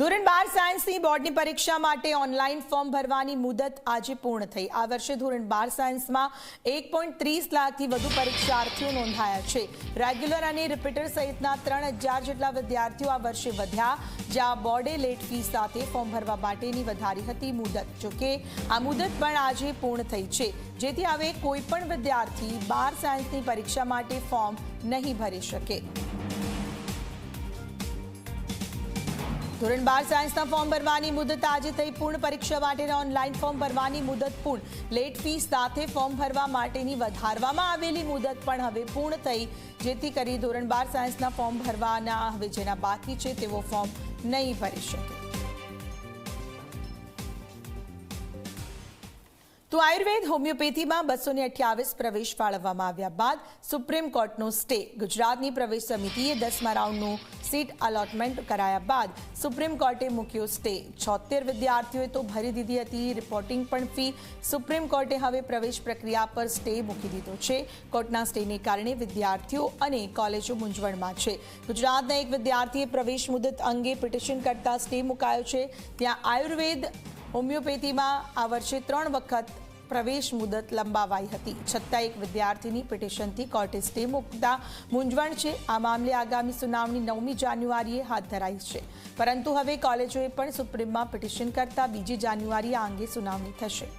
ધોરણ બાર સાયન્સની બોર્ડની પરીક્ષા માટે ઓનલાઈન ફોર્મ ભરવાની મુદત આજે પૂર્ણ થઈ. આ વર્ષે ધોરણ બાર સાયન્સમાં એક પોઈન્ટ ત્રીસ લાખથી વધુ પરીક્ષાર્થીઓ નોંધાયા છે. રેગ્યુલર અને રિપીટર સહિતના ત્રણ હજાર જેટલા વિદ્યાર્થીઓ આ વર્ષે વધ્યા. જ્યાં બોર્ડે લેટ ફી સાથે ફોર્મ ભરવા માટેની વધારી હતી મુદત. જોકે આ મુદત પણ આજે પૂર્ણ થઈ છે. જેથી હવે કોઈપણ વિદ્યાર્થી બાર સાયન્સની પરીક્ષા માટે ફોર્મ નહીં ભરી શકે. ધોરણ બાર સાયન્સના ફોર્મ ભરવાની મુદત આજે થઈ. પૂર્ણ પરીક્ષા માટેના ઓનલાઈન ફોર્મ ભરવાની મુદત પૂર્ણ. લેટ ફી સાથે ફોર્મ ભરવા માટેની વધારવામાં આવેલી મુદત પણ હવે પૂર્ણ થઈ. જેથી કરી ધોરણ બાર સાયન્સના ફોર્મ ભરવાના હવે જેના બાકી છે તેવો ફોર્મ નહીં ભરી શકે. તો આયુર્વેદ હોમિયોપેથીમાં બસો ને અઠ્યાવીસ પ્રવેશ ફાળવવામાં આવ્યા બાદ સુપ્રીમ કોર્ટનો સ્ટે. ગુજરાતની પ્રવેશ સમિતિએ દસમા રાઉન્ડનું સીટ અલોટમેન્ટ કરાયા બાદ સુપ્રીમ કોર્ટે મૂક્યો સ્ટે. છોતેર વિદ્યાર્થીઓએ તો ભરી દીધી હતી રિપોર્ટિંગ પણ ફી સુપ્રીમ કોર્ટે હવે પ્રવેશ પ્રક્રિયા પર સ્ટે મૂકી દીધો છે. કોર્ટના સ્ટેને કારણે વિદ્યાર્થીઓ અને કોલેજો મૂંઝવણમાં છે. ગુજરાતના એક વિદ્યાર્થીએ પ્રવેશ મુદત અંગે પિટિશન કરતા સ્ટે મુકાયો છે. ત્યાં આયુર્વેદ હોમિયોપેથીમાં આ વર્ષે ત્રણ વખત પ્રવેશ મુદત લંબાવાઈ હતી. છતાં એક વિદ્યાર્થીની પિટિશનથી કોર્ટે સ્ટે મૂકતા મૂંઝવણ છે. આ મામલે આગામી સુનાવણી નવમી જાન્યુઆરીએ હાથ ધરાઈ છે. પરંતુ હવે કોલેજોએ પણ સુપ્રીમમાં પિટિશન કરતા બીજી જાન્યુઆરી આ અંગે સુનાવણી થશે.